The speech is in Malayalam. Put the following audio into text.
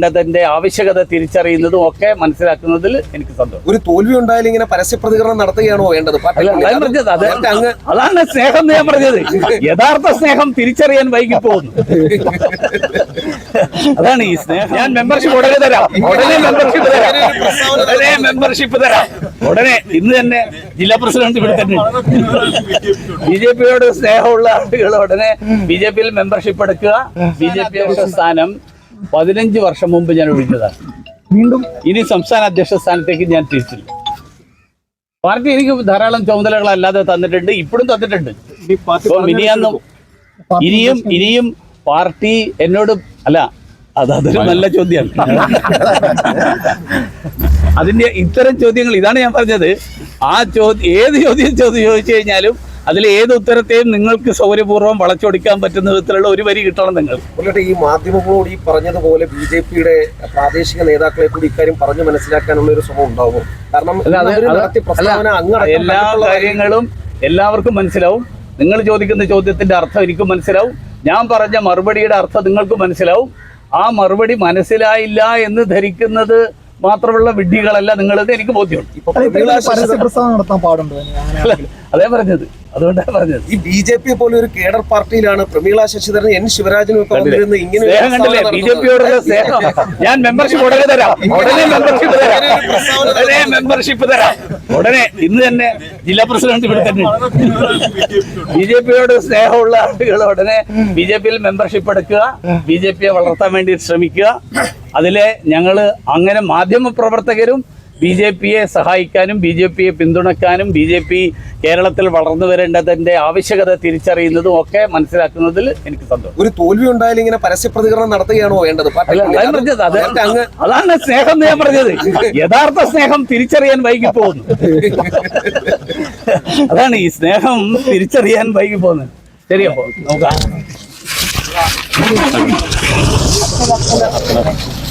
ണ്ടതിന്റെ ആവശ്യകത തിരിച്ചറിയുന്നതും ഒക്കെ മനസ്സിലാക്കുന്നതിൽ എനിക്ക് സന്തോഷം. ഒരു തോൽവി ഉണ്ടായാലും ഇങ്ങനെ പരസ്യ പ്രതികരണം നടത്തുകയാണോ വേണ്ടത്? അതാണ് പറഞ്ഞത്. അത് നേരത്തെ അങ്ങ് അതാണ് സ്നേഹം എന്ന് ഞാൻ പറഞ്ഞത്. യഥാർത്ഥ സ്നേഹം തിരിച്ചറിയാൻ വൈകി പോകുന്നു. അതാണ് ഈ സ്നേഹം. ഞാൻ മെമ്പർഷിപ്പ് ഉടനെ തരാം. ഉടനെ മെമ്പർഷിപ്പ് തരാം. ഉടനെ മെമ്പർഷിപ്പ് തരാം. ഉടനെ ഇന്ന് തന്നെ ജില്ലാ പ്രസിഡന്റ് ഇവിടെ തന്നെ. ബി ജെ പിയോട് സ്നേഹമുള്ള ആളുകൾ ഉടനെ ബി ജെ പിയിൽ മെമ്പർഷിപ്പ് എടുക്കുക. ബി ജെ പി സ്ഥാനം പതിനഞ്ച് വർഷം മുമ്പ് ഞാൻ ഒഴിഞ്ഞതാണ് വീണ്ടും? ഇനി സംസ്ഥാന അധ്യക്ഷ സ്ഥാനത്തേക്ക് ഞാൻ തിരിച്ചില്ല. പാർട്ടി എനിക്ക് ധാരാളം ചുമതലകൾ അല്ലാതെ തന്നിട്ടുണ്ട് ഇപ്പോഴും തന്നിട്ടുണ്ട്. ഇനിയൊന്നും ഇനിയും ഇനിയും പാർട്ടി എന്നോട് അല്ല അത് അതൊരു നല്ല ചോദ്യമാണ്. അതിന്റെ ഇത്തരം ചോദ്യങ്ങൾ ഇതാണ് ഞാൻ പറഞ്ഞത്. ആ ചോദ്യം ഏത് ചോദ്യം ചോദ്യം ചോദിച്ചു കഴിഞ്ഞാലും അതിൽ ഏത് ഉത്തരത്തെയും നിങ്ങൾക്ക് സൗകര്യപൂർവം വളച്ചൊടിക്കാൻ പറ്റുന്ന വിധത്തിലുള്ള ഒരു വരി കിട്ടണം നിങ്ങൾ ഈ മാധ്യമങ്ങളോട് ഈ പറഞ്ഞതുപോലെ ബി ജെ പിയുടെ പ്രാദേശിക നേതാക്കളെ കൂടി ഇക്കാര്യം പറഞ്ഞു മനസ്സിലാക്കാനുള്ള ഒരു ശ്രമം ഉണ്ടാവും. കാരണം എല്ലാ കാര്യങ്ങളും എല്ലാവർക്കും മനസ്സിലാവും. നിങ്ങൾ ചോദിക്കുന്ന ചോദ്യത്തിന്റെ അർത്ഥം എനിക്ക് മനസ്സിലാവും. ഞാൻ പറഞ്ഞ മറുപടിയുടെ അർത്ഥം നിങ്ങൾക്ക് മനസ്സിലാവും. ആ മറുപടി മനസ്സിലായില്ല എന്ന് ധരിക്കുന്നത് മാത്രമുള്ള വിഡ്ഢികളല്ല നിങ്ങളത് എനിക്ക് ബോധ്യമുണ്ട്. ഇപ്പൊ പ്രമീള പരസ്യ ശശിധരൻ പ്രസ്താവന നടത്താൻ പാടുണ്ടോ? അല്ല, അതേ പറഞ്ഞത്. അതുകൊണ്ടാണ് പറഞ്ഞത്. ഈ ബി ജെ പി പോലെ ഒരു കേഡർ പാർട്ടിയിലാണ് പ്രമീള ശശിധരൻ എൻ ശിവരാജനും ഒക്കെ വന്നിരുന്ന ഇങ്ങനെ സ്നേഹം ബി ജെ പിയോടുള്ള സ്നേഹം. ഞാൻ മെമ്പർഷിപ്പ് ഉടനെ തരാം. ഉടനെ മെമ്പർഷിപ്പ് തരാം. ഉടനെ മെമ്പർഷിപ്പ് തരാം. ഉടനെ ഇന്ന് തന്നെ ജില്ലാ പ്രസിഡന്റ് ഇവിടെ തന്നെ. ബി ജെ പിയോട് സ്നേഹമുള്ള ആളുകൾ ഉടനെ ബി ജെ പിയിൽ മെമ്പർഷിപ്പ് എടുക്കുക. ബി ജെ പിയെ വളർത്താൻ വേണ്ടി ശ്രമിക്കുക. അതിലെ ഞങ്ങൾ അങ്ങനെ മാധ്യമ പ്രവർത്തകരും ബി ജെ പിയെ സഹായിക്കാനും ബി ജെ പിയെ പിന്തുണക്കാനും ബി ജെ പി കേരളത്തിൽ വളർന്നു വരേണ്ടതിന്റെ ആവശ്യകത തിരിച്ചറിയുന്നതും ഒക്കെ മനസ്സിലാക്കുന്നതിൽ എനിക്ക് സന്തോഷം. ഒരു തോൽവി ഉണ്ടായാലും ഇങ്ങനെ പരസ്യ പ്രതികരണം നടത്തുകയാണോ വേണ്ടത്? അതാണ് സ്നേഹം ഞാൻ പറഞ്ഞത്. യഥാർത്ഥ സ്നേഹം തിരിച്ചറിയാൻ വൈകി പോകുന്നു. അതാണ് ഈ സ്നേഹം തിരിച്ചറിയാൻ വൈകി പോകുന്നത്. ശരിയപ്പോ നോക്കാം